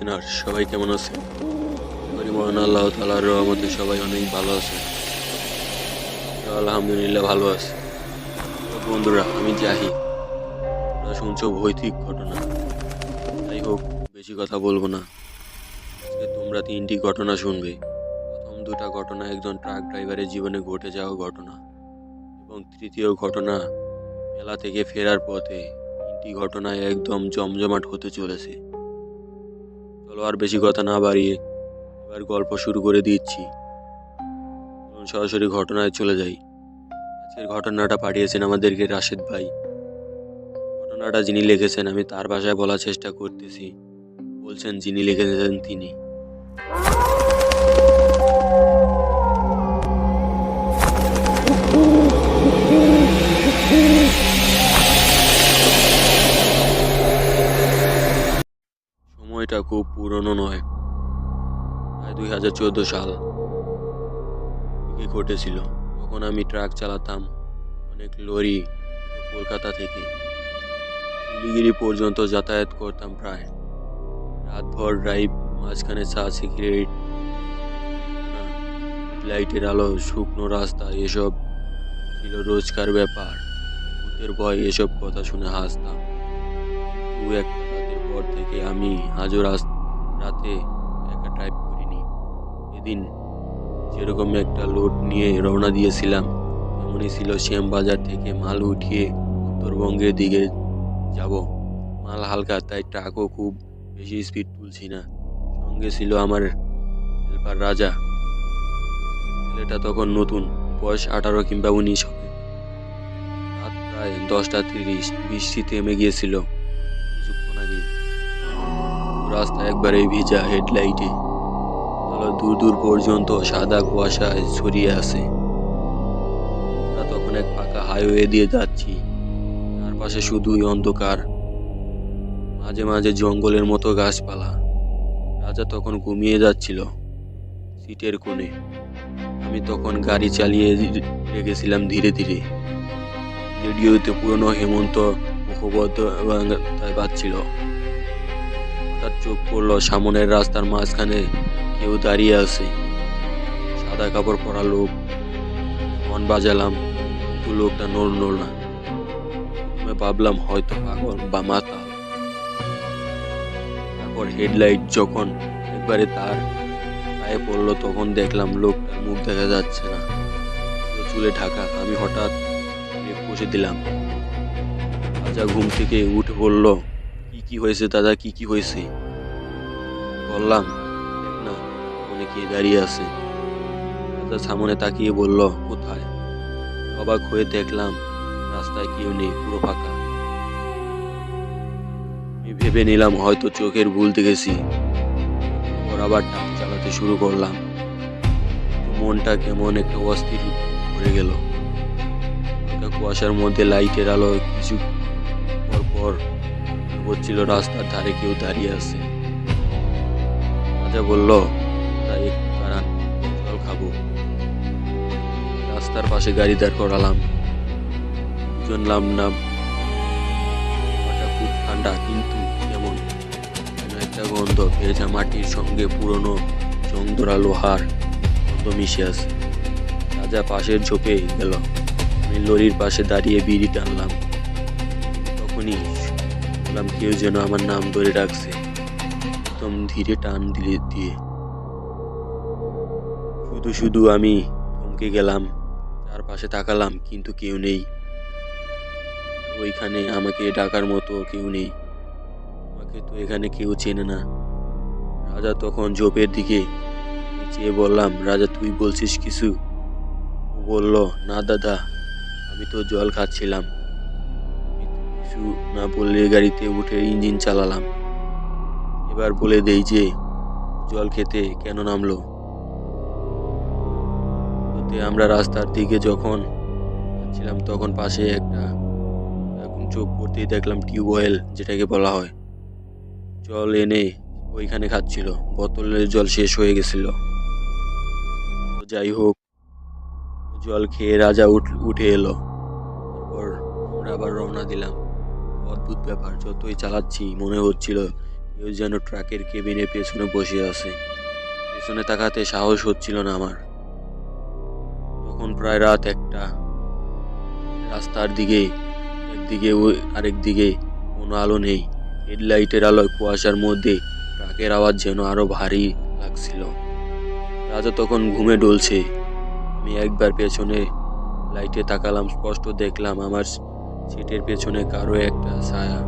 Listener সবাই কেমন আছে? পরিমহান, আল্লাহ তালার রহমতে সবাই অনেক ভালো আছে। আলহামদুলিল্লাহ ভালো আছে। বন্ধুরা, আমি তোমরা শুনছো ভৌতিক ঘটনা। যাই হোক, বেশি কথা বলব না। আজকে তোমরা তিনটি ঘটনা শুনবে। প্রথম দুটা ঘটনা একজন ট্রাক ড্রাইভারের জীবনে ঘটে যাওয়া ঘটনা এবং তৃতীয় ঘটনা মেলা থেকে ফেরার পথে তিনটি ঘটনায় একদম জমজমাট হতে চলেছে। চলো আর বেশি কথা না বাড়িয়ে এবার গল্প শুরু করে দিচ্ছি। সরাসরি ঘটনায় চলে যাই। আজকের ঘটনাটা পাঠিয়েছেন আমাদেরকে রাশেদ ভাই। ঘটনাটা যিনি লিখেছেন, আমি তার ভাষায় বলার চেষ্টা করতেছি। বলছেন যিনি লিখেছেন তিনি। সময়টা খুব পুরনো নয়। প্রায় দুই হাজার চোদ্দ সাল। দিকে ঘটেছিল। তখন আমি ট্রাক চালাতাম অনেক লরি কলকাতা থেকে। শিলিগুড়ি পর্যন্ত যাতায়াত করতাম প্রায়। রাতভর ড্রাইভ মাঝখানে চা সিগারেট লাইটের আলো, শুকনো রাস্তা, এসব ছিল রোজকার ব্যাপার। ভূতের ভয়, এসব কথা শুনে হাসতাম। দু একটা পর থেকে আমি আজও রাতে একা ড্রাইভ করিনি। এদিন যেরকম একটা লোড নিয়ে রওনা দিয়েছিলাম, তেমনই ছিল শ্যামবাজার থেকে মাল উঠিয়ে উত্তরবঙ্গের দিকে যাব। মাল হালকা, তাই ট্রাকও খুব বেশি স্পিড তুলছি না। সঙ্গে ছিল আমার হেল্পার রাজা। ছেলেটা তখন নতুন, বয়স আঠারো কিংবা উনিশ। হবে রাত প্রায় দশটা তিরিশ বৃষ্টি থেমে গিয়েছিল। রাস্তা একবারে ভিজা হেডলাইটে। আলো দূর দূর পর্যন্ত সাদা কুয়াশায় ছড়িয়ে আছে। তখন এক ফাঁকা হাইওয়ে দিয়ে যাচ্ছি। তার পাশে শুধুই অন্ধকার। মাঝে মাঝে জঙ্গলের মতো গাছপালা। রাজা তখন ঘুমিয়ে যাচ্ছিল সিটের কোণে। আমি তখন গাড়ি চালিয়ে রেখেছিলাম ধীরে ধীরে। রেডিওতে পুরনো হেমন্ত মুখোপাধ্যায় বাজছিল। হঠাৎ চোখ পড়ল সামনের রাস্তার মাঝখানে। কেউ দাঁড়িয়ে আছে। সাদা কাপড় পরা লোক। মন বাজালাম, কিন্তু লোকটা নড় নড় না। আমি ভাবলাম, হয়তো পাগল বা মাথা তারপর হেডলাইট যখন একবারে তার গায়ে পড়ল, তখন দেখলাম লোকটার মুখ দেখা যাচ্ছে না। চুলে ঢাকা। আমি হঠাৎ কষে দিলাম। রাজা ঘুম থেকে উঠে বলল কি হয়েছে দাদা? কি কি হয়েছে? বললাম, না অনেকে দাঁড়িয়ে আছে। রাজা সামনে তাকিয়ে বলল, কোথায়? অবাক হয়ে দেখলাম, রাস্তায় কেউ নেই, পুরো ফাঁকা। আমি ভেবে নিলাম, হয়তো চোখের ভুল দেখেছি। ওর আবার টাক চালাতে শুরু করলাম। মনটা কেমন একটা অস্থির হয়ে গেল। কুয়াশার মধ্যে লাইটের আলো কিছু পর পর হচ্ছিল রাস্তার ধারে কেউ দাঁড়িয়ে আছে। রাজা বলল, তাই জল খাব। রাস্তার পাশে গাড়ি দাঁড় করালাম। দুজন নাম। নাম খুব ঠান্ডা, কিন্তু যেন একটা গন্ধ, ভেজা মাটির সঙ্গে পুরনো জংধরা লোহার গন্ধ মিশে আছে। রাজা পাশের ঝোপে গেল। আমি লরির পাশে দাঁড়িয়ে বিড়ি টানলাম। তখনই বললাম কেউ যেন আমার নাম ধরে ডাকছে। একদম ধীরে টান দিলে দিয়ে। শুধু শুধু আমি থমকে গেলাম তার পাশে তাকালাম, কিন্তু কেউ নেই। ওইখানে আমাকে ডাকার মতো কেউ নেই। আমাকে তো এখানে কেউ চেনে না। রাজা তখন জোপের দিকে চেয়ে বললাম, রাজা, তুই বলছিস কিছু? ও বলল, না দাদা, আমি তো জল খাচ্ছিলাম। কিছু না বললে গাড়িতে উঠে ইঞ্জিন চালালাম। এবার বলে দেই যে, জল খেতে কেন নামলো? ওতে আমরা রাস্তার দিকে যখন যাচ্ছিলাম, তখন পাশে একটা, এরকম চোখ পড়তেই দেখলাম টিউবওয়েল, যেটাকে বলা হয়। জল এনে ওইখানে খাচ্ছিল। বোতলের জল শেষ হয়ে গেছিল। তো যাই হোক, জল খেয়ে রাজা উঠ, উঠে এলো। তারপর আমরা আবার রওনা দিলাম। অদ্ভুত ব্যাপার, যতই চালাচ্ছি, মনে হচ্ছিল কেউ যেন ট্রাকের কেবিনে পেছনে বসে আছে। পেছনে তাকাতে সাহস হচ্ছিল না আমার। তখন প্রায় রাত একটা। রাস্তার দিকে, একদিকে আরেক দিকে কোনো আলো নেই। হেডলাইটের আলোয় কুয়াশার মধ্যে ট্রাকের আওয়াজ যেন আরও ভারী লাগছিল। রাজা তখন ঘুমে ডলছে। আমি একবার পেছনে লাইটে তাকালাম, স্পষ্ট দেখলাম আমার সিটের পেছনে কারও একটা ছায়া।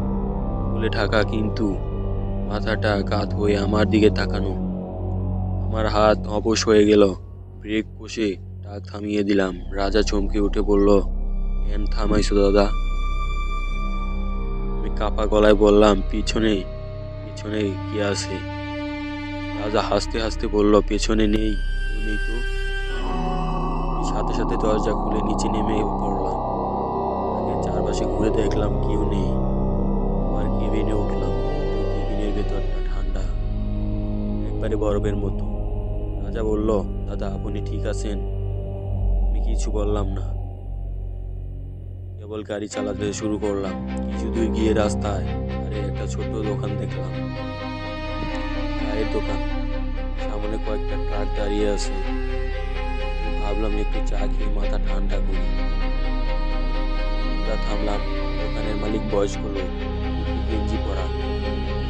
ফুলে ঢাকা কিন্তু মাথাটা কাত হয়ে আমার দিকে তাকানো। আমার হাত অবশ হয়ে গেল। ব্রেক কষে টাক থামিয়ে দিলাম। রাজা চমকে উঠে বলল কেন থামাইছো দাদা। আমি কাপা গলায় বললাম, পিছনে পিছনে কি আছে? রাজা হাসতে হাসতে বলল, পেছনে নেই নেই তো? সাথে সাথে দরজা খুলে নিচে নেমে পড়লাম। চারপাশে ঘুরে দেখলাম কেউ নেই। আবার কেবিনে উঠলাম কেবিনের ভেতরটা ঠান্ডা। একবারে বরফের মতো। রাজা বলল, দাদা, আপনি ঠিক আছেন? আমি কিছু বললাম না। কেবল গাড়ি চালাতে শুরু করলাম। কিছু দূর গিয়ে রাস্তায় আরে একটা ছোট দোকান দেখলাম। চায়ের দোকান। সামনে কয়েকটা ট্রাক দাঁড়িয়ে আছে। ভাবলাম একটু চা খেয়ে মাথা ঠান্ডা করি। আমরা থামলাম। দোকানের মালিক বয়স্ক লোক গেঞ্জি পরা।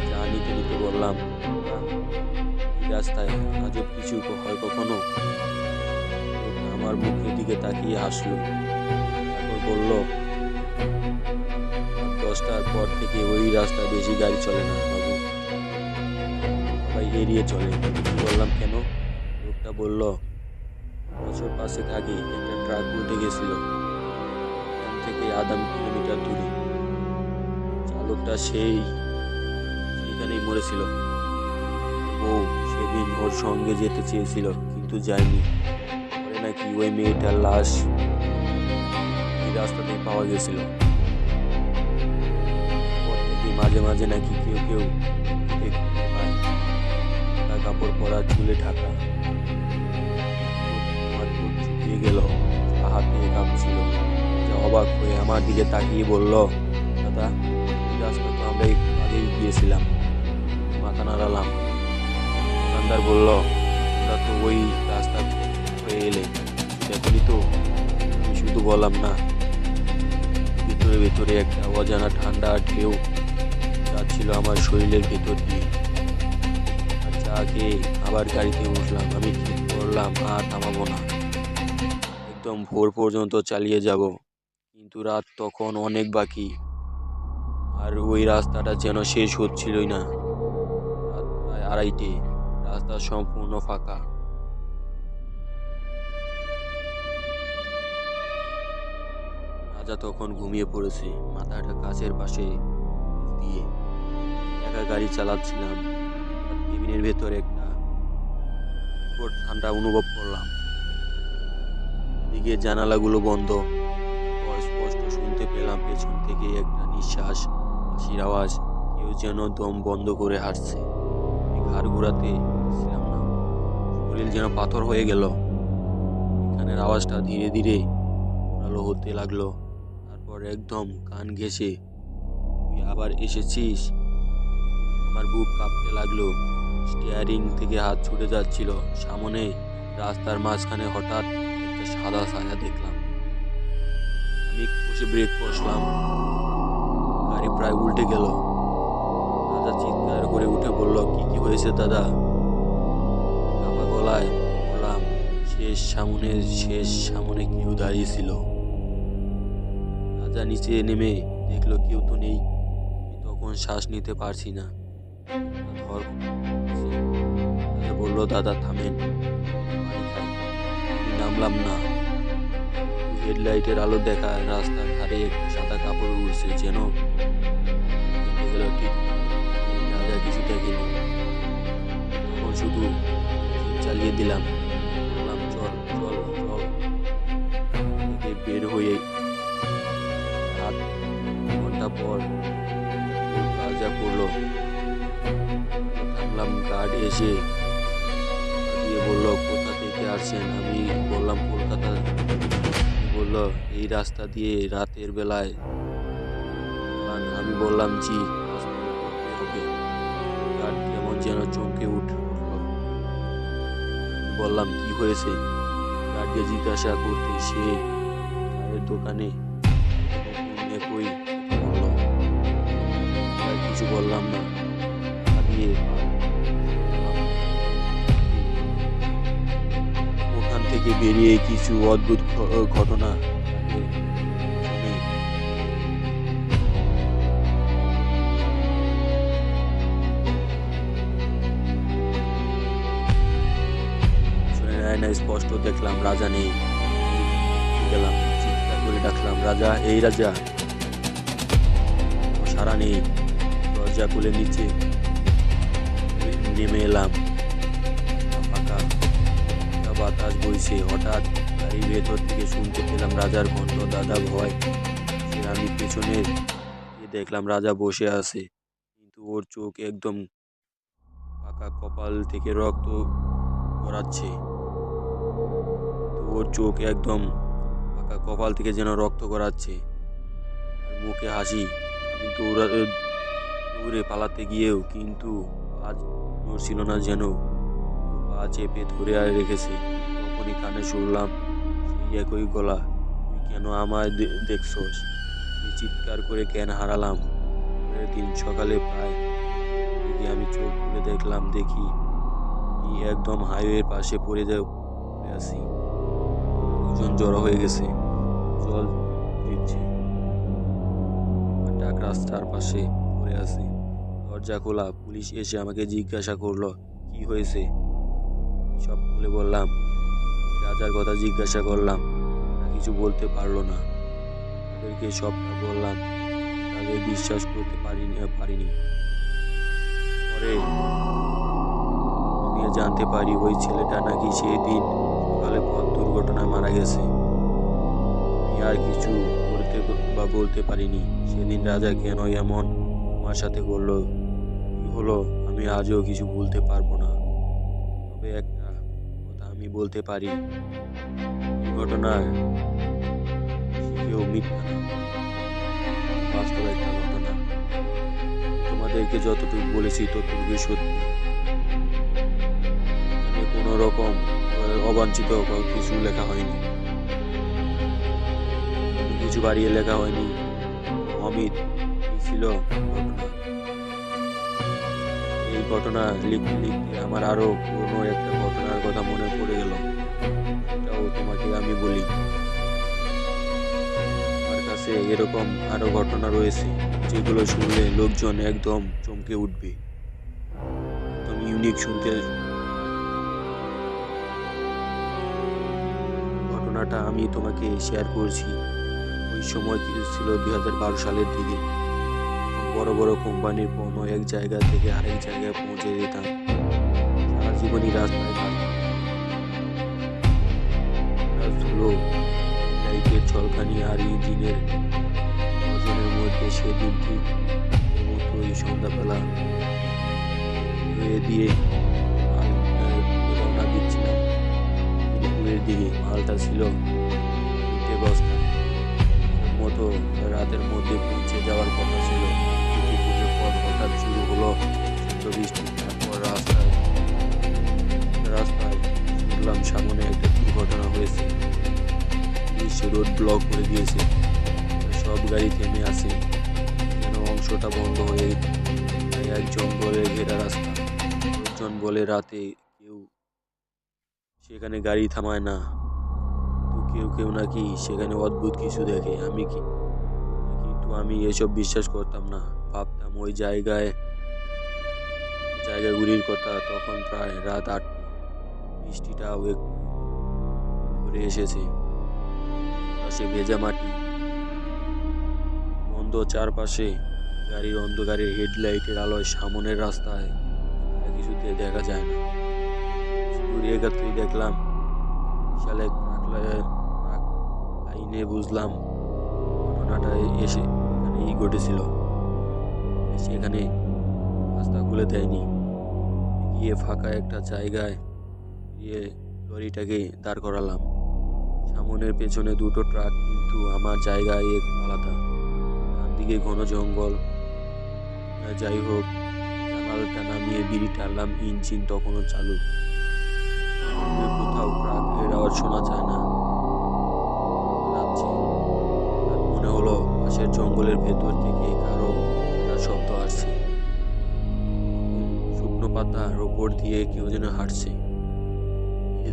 চা নিতে নিতে বললাম রাস্তায় আজব কিছু হয় কখনো? আমার মুখের দিকে তাকিয়ে হাসলো। তারপর বলল, দশটার পর থেকে ওই রাস্তায় বেশি গাড়ি চলে না, বাবু। সবাই এড়িয়ে চলে। বললাম, কেন? লোকটা বলল বছর পাশে থাকি, একটা ট্রাক উল্টে গেছিল। আধা কিলোমিটার দূরে। চালকটা সেই, সেইখানেই মরেছিল। ও সেদিন ওর সঙ্গে যেতে চেয়েছিল, কিন্তু যায়নি। পরে নাকি ওই মেয়েটার লাশ এই রাস্তাতেই পাওয়া গেছিল। মাঝে মাঝে নাকি কেউ কেউ কাপড় পরা চুলে ঢাকা। গেল হাতে কাঁপছিল। অবাক হয়ে আমার দিকে তাকিয়ে বলল, দাদা রাস্তা তো আমরা একটু আগেই গিয়েছিলাম। মাথা নাড়ালাম। দোকানদার বলল, আমরা তো ওই রাস্তা হয়ে এলে। দেখলি তো, আমি শুধু বললাম না, ভিতরে ভেতরে একটা অজানা ঠান্ডা ঢেউ যাচ্ছিল আমার শরীরের ভেতর দিয়ে। খেয়ে আবার গাড়িতে উঠলাম, আমি ঠিক করলাম আর থামাবো না। একদম ভোর পর্যন্ত চালিয়ে যাব। কিন্তু রাত তখন অনেক বাকি। আর ওই রাস্তাটা যেন শেষ হচ্ছিলই না। রাত প্রায় আড়াইটে। রাস্তা সম্পূর্ণ ফাঁকা। রাজা তখন ঘুমিয়ে পড়েছে। মাথাটা কাছের পাশে দিয়ে। একা গাড়ি চালাচ্ছিলাম। কেবিনের ভেতরে একটা ঠান্ডা অনুভব করলাম। এদিকে জানালাগুলো বন্ধ। পেলাম পেছন থেকে একটা নিঃশ্বাস হাসির আওয়াজ। কেউ যেন দম বন্ধ করে আমি ঘাড় ঘুরাতে পারছিলাম না। শরীর যেন পাথর হয়ে গেল। এখানের আওয়াজটা ধীরে ধীরে জোরালো হতে লাগল। তারপর একদম কান ঘেঁষে, তুই আবার এসেছিস? আমার বুক কাঁপতে লাগল। স্টিয়ারিং থেকে হাত ছুটে যাচ্ছিল। সামনে রাস্তার মাঝখানে হঠাৎ একটা সাদা ছায়া দেখলাম। আমি বসে ব্রেক কষলাম গাড়ি প্রায় উল্টে গেল। দাদা চিৎকার করে উঠে বলল, কি কি হয়েছে দাদা? কাপা গলায় বললাম, শেষ সামনে শেষ সামনে কেউ দাঁড়িয়েছিল রাজা নিচে নেমে দেখল, কেউ তো নেই। তখন শ্বাস নিতে পারছি না। বলল, দাদা, থামেন। নামলাম না। হেডলাইটের আলো দেখা রাস্তার ধারে একটা সাদা কাপড় উড়ছে যেন ঠিক কিছু দেখেনি। তখন শুধু চালিয়ে দিলাম। চল চল চল। থেকে বের হয়ে আধ ঘণ্টা পর রাজা পড়ল থামলাম গার্ড এসে দিয়ে বলল, কোথা থেকে আসছেন? আমি বললাম কলকাতা বলল এই রাস্তা দিয়ে রাতের বেলায়। আমি বললাম, জি, হবে। যেন চমকে উঠ বললাম, কি হয়েছে? গার্ডকে জিজ্ঞাসা করতে সে চায়ের দোকানে একই কিছু বললাম না। থেকে বেরিয়ে কিছু অদ্ভুত ঘটনা। স্পষ্ট দেখলাম, রাজা নেই। গেলাম, চিৎকার করে ডাকলাম, রাজা, এই রাজা! সারা নেই, দরজা খুলে নিচে। নেমে এলাম, ফাঁকা। বাতাস বইছে। হঠাৎ গাড়ির ভেতর থেকে শুনতে পেলাম রাজার কণ্ঠ দাদা ভয়। আমি পেছনে দেখলাম রাজা বসে আছে। কিন্তু ওর চোখ একদম পাকা কপাল থেকে রক্ত গড়াচ্ছে। ওর চোখ একদম পাকা কপাল থেকে যেন রক্ত গড়াচ্ছে। মুখে হাসি। আমি দৌড়া দৌড়ে পালাতে গিয়েও কিন্তু আজ নড়ছিল না যেন। পা চেপে ধরে আর রেখেছে। তখনই কানে শুনলাম, সেই একই গলা, তুই কেন আমায় দেখছস? চিৎকার করে জ্ঞান হারালাম। পরের দিন সকালে প্রায় দিকে আমি চোখ খুলে দেখলাম, দেখি একদম হাইওয়ের পাশে পড়ে পড়ে আছি। লোকজন জড়ো হয়ে গেছে, জল দিচ্ছে। ডাক রাস্তার পাশে পড়ে আছি। দরজা খোলা, পুলিশ এসে আমাকে জিজ্ঞাসা করল, কি হয়েছে? সব খুলে বললাম। রাজার কথা জিজ্ঞাসা করলাম। কিছু বলতে পারল না। তাদেরকে সবটা বললাম। তাদের বিশ্বাস করতে পারিনি পারিনি। পরে নিয়ে জানতে পারি ওই ছেলেটা নাকি সেই দিন সকালে পথ দুর্ঘটনায় মারা গেছে। আমি আর কিছু করতে বা বলতে পারিনি। সেদিন রাজা কেন এমন আমার সাথে করল হলো? আমি আজও কিছু বলতে পারব না। তবে একটা আমি বলতে পারি বাস্তব একটা ঘটনা তোমাদেরকে যতটুকু বলেছি ততটুকুই সত্যি। কোনো রকম অবাঞ্ছিত কিছু লেখা হয়নি। কিছু বাড়িয়ে লেখা হয়নি। অমিত ছিল ঘটনা। এই ঘটনা লিখতে লিখতে আমার আরও পুরনো একটা ঘটনার কথা মনে পড়ে গেল। এটাও তোমাকে আমি বলি। আমার কাছে এরকম আরও ঘটনা রয়েছে, যেগুলো শুনলে লোকজন একদম চমকে উঠবে। একদম ইউনিক শুনতে ঘটনাটা আমি তোমাকে শেয়ার করছি। ওই সময় কি ছিল দুই হাজার বারো সালের দিকে। বড় বড় কোম্পানির পণ্য এক জায়গা থেকে আরেক জায়গায় পৌঁছে দিতাম। সারা জীবনই রাস্তায় ধুলো, লাইটের ঝলকানি আর ইঞ্জিনের ওজনের মধ্যে সেদিন ঠিক মতো এই সন্ধ্যাবেলা হয়ে দিয়ে রওনা দিচ্ছিলাম। মিরপুরের দিকে মালটা ছিল বস্তা। মতো রাতের মধ্যে পৌঁছে যাওয়ার কথা ছিল। হঠাৎ শুরু হলো তারপর রাস্তায়। রাস্তায় শুনলাম সামনে একটা দুর্ঘটনা হয়েছে। পুলিশ রোড ব্লক করে দিয়েছে। সব গাড়ি থেমে আছে। যেন অংশটা বন্ধ হয়ে এক জঙ্গলের ঘেরা রাস্তা। লোকজন বলে, রাতে কেউ সেখানে গাড়ি থামায় না। কেউ কেউ নাকি সেখানে অদ্ভুত কিছু দেখে। আমি কি আমি এসব বিশ্বাস করতাম না। ভাবতাম ওই জায়গায়, জায়গাগুলির কথা তখন প্রায় রাত আটটা বৃষ্টিটাও একটু ধরে এসেছে। পাশে ভেজা মাটি, বন্ধ চারপাশে গাড়ির অন্ধকারে হেডলাইটের আলোয় সামনের রাস্তায় কিছুতে দেখা যায় না। ঘুরিয়ে এগাতেই দেখলাম, বিশাল এক লাইনে বুঝলাম ঘটনাটা এসে এখানেই ঘটেছিল। সেখানে রাস্তা খুলে দেয়নি। গিয়ে ফাঁকা একটা জায়গায় গিয়ে লরিটাকে দাঁড় করালাম। সামনের পেছনে দুটো ট্রাক কিন্তু আমার জায়গায় এক আলাদা। ডান দিকে ঘন জঙ্গল। যাই হোক হালকা নামিয়ে বিড়ি টানলাম, ইঞ্জিন তখনও চালু। কোথাও ট্রাকের আওয়াজ শোনা যায় না। পাশের জঙ্গলের ভেতর থেকে কারও শব্দ আসছে। শুকনো পাতার ওপর দিয়ে কেউ যেন হাঁটছে।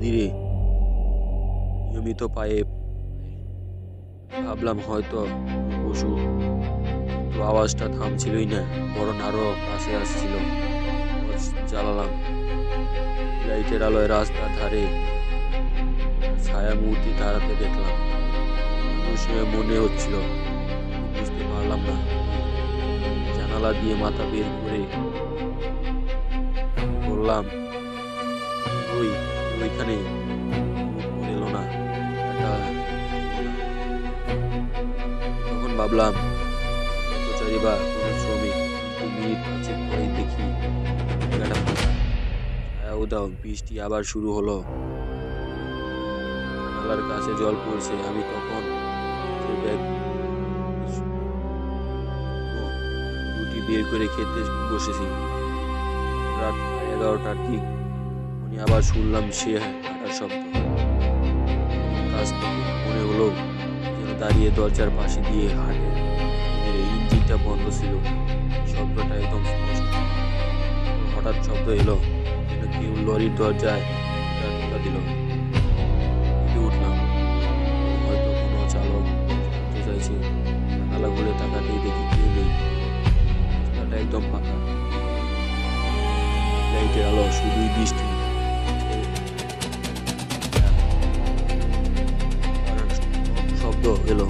ধীরে নিয়মিত পায়ে ভাবলাম হয়তো পশু তো আওয়াজটা থামছিলই না, বরং আরও কাছে আসছিল। জ্বালালাম লাইটের আলোয় রাস্তার ধারে ছায়া মূর্তি দাঁড়াতে দেখলাম। মনে হচ্ছিল পারলাম না। জানালা দিয়ে মাথা বের করে বললাম, ওই, ওইখানে এলো না তখন ভাবলাম বা কোনো শ্রমিক মিনিট পাঁচেক পরেই দেখি উদাও বৃষ্টি আবার শুরু হলো। জানালার কাছে জল পড়ছে, আমি তখন ব্যাগ বের করে খেতে বসেছি। রাত সাড়ে এগারোটার ঠিক উনি আবার শুনলাম সে হাঁটার শব্দ। কাছ থেকে মনে হলো দাঁড়িয়ে দরজার পাশে দিয়ে হাঁটে। ইঞ্জিনটা বন্ধ ছিল। শব্দটা একদম হঠাৎ শব্দ এলো কেউ লরির দরজায় টোকা দিল। উঠে উঠলাম। হয়তো কোনো চালক চাইছে। জানালা খুলে তাকাতেই দেখি রাস্তাটা একদম ফাঁকা লাইটের আলো শুধুই বৃষ্টি শব্দ এলো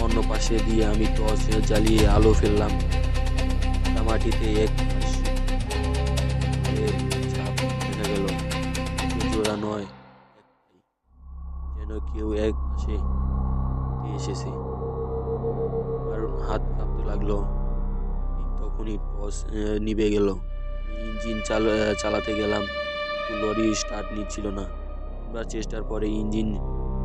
অন্য পাশে দিয়ে আমি টর্চ জ্বালিয়ে আলো ফেললাম মাটিতে এক ছাপ দেখা গেল জোড়া নয় যেন কেউ এক পাশে এসেছে আর হাত কাঁপতে লাগল তখনই টর্চ নিভে গেল। ইঞ্জিন চাল চালাতে গেলাম। লরি স্টার্ট নিচ্ছিল না। আমরা চেষ্টার পরে ইঞ্জিন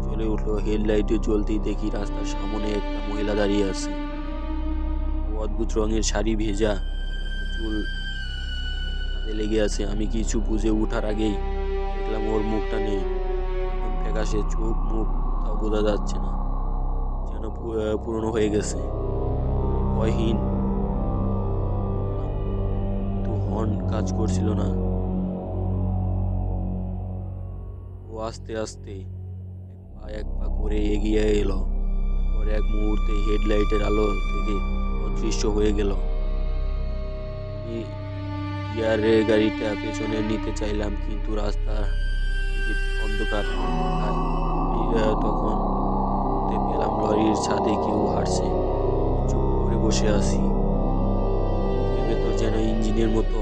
জ্বলে উঠল। হেডলাইটে জ্বলতেই দেখি রাস্তার সামনে একটা মহিলা দাঁড়িয়ে আছে। অদ্ভুত রঙের শাড়ি ভেজা, চুল হাতে লেগে আছে। আমি কিছু বুঝে ওঠার আগেই দেখলাম ওর মুখটা নেই। ফ্যাকাশে চোখ মুখ কোথাও বোঝা যাচ্ছে না। যেন পুরনো হয়ে গেছে। ভয়হীন হর্ন কাজ করছিল না। ও আস্তে আস্তে এক পা এক পা করে এগিয়ে এলো। তারপর এক মুহূর্তে হেডলাইটের আলো থেকে অদৃশ্য হয়ে গেল। গিয়ারের গাড়িটা পেছনে নিতে চাইলাম, কিন্তু রাস্তা অন্ধকার তখন পেলাম লরির ছাদে কেউ হাঁটছে। চুপ করে বসে আছি। যেন ইঞ্জিনের মতো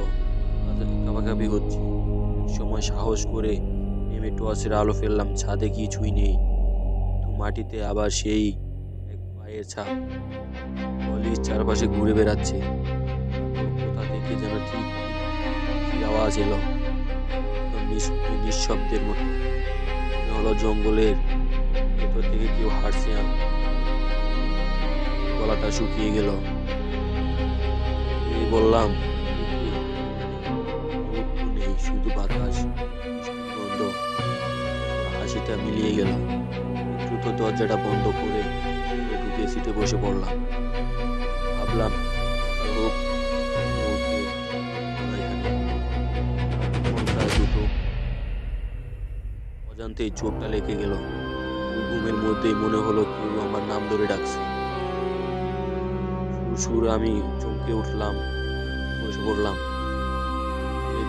কাঁপাকাঁপি হচ্ছে। সময় সাহস করে নেমে টর্চের আলো ফেললাম, ছাদে কিছুই নেই। কিন্তু মাটিতে আবার সেই এক পায়ের ছাপ। লরির চারপাশে ঘুরে বেড়াচ্ছে। কোথা থেকে যেন ঠিক আওয়াজ এলো। নিঃশব্দের মতো। হলো জঙ্গলের ভেতর থেকে কেউ হাঁটছে গলাটা শুকিয়ে গেল। বললাম। "এ কি? রূপ তো নেই শুধু বাতাস গন্ধ হাসিটা মিলিয়ে গেল দ্রুত দরজাটা বন্ধ করে ঢুকে সিটে বসে পড়লাম। ভাবলাম অজান্তেই চোখটা লেগে গেল। ঘুমের মধ্যেই মনে হলো কেউ আমার নাম ধরে ডাকছে। সুর আমি চমকে উঠলাম। পড়লাম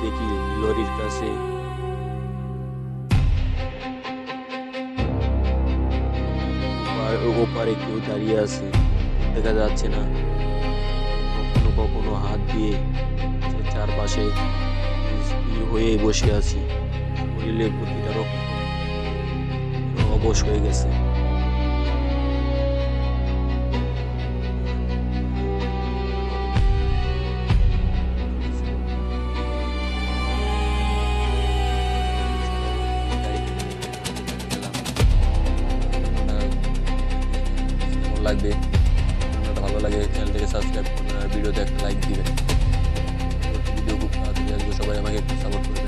দেখি লরির কাছে। ওপার- কেউ দাঁড়িয়ে আছে, দেখা যাচ্ছে না। কখনো কখনো হাত দিয়ে চারপাশে হয়ে বসে আছি। শরীরের প্রতিটা রক্ত অবশ হয়ে গেছে। ভিডিওতে একটা লাইক দিবেন ভিডিও খুব তাড়াতাড়ি আসবে। সবাই আমাকে একটু সাপোর্ট করবে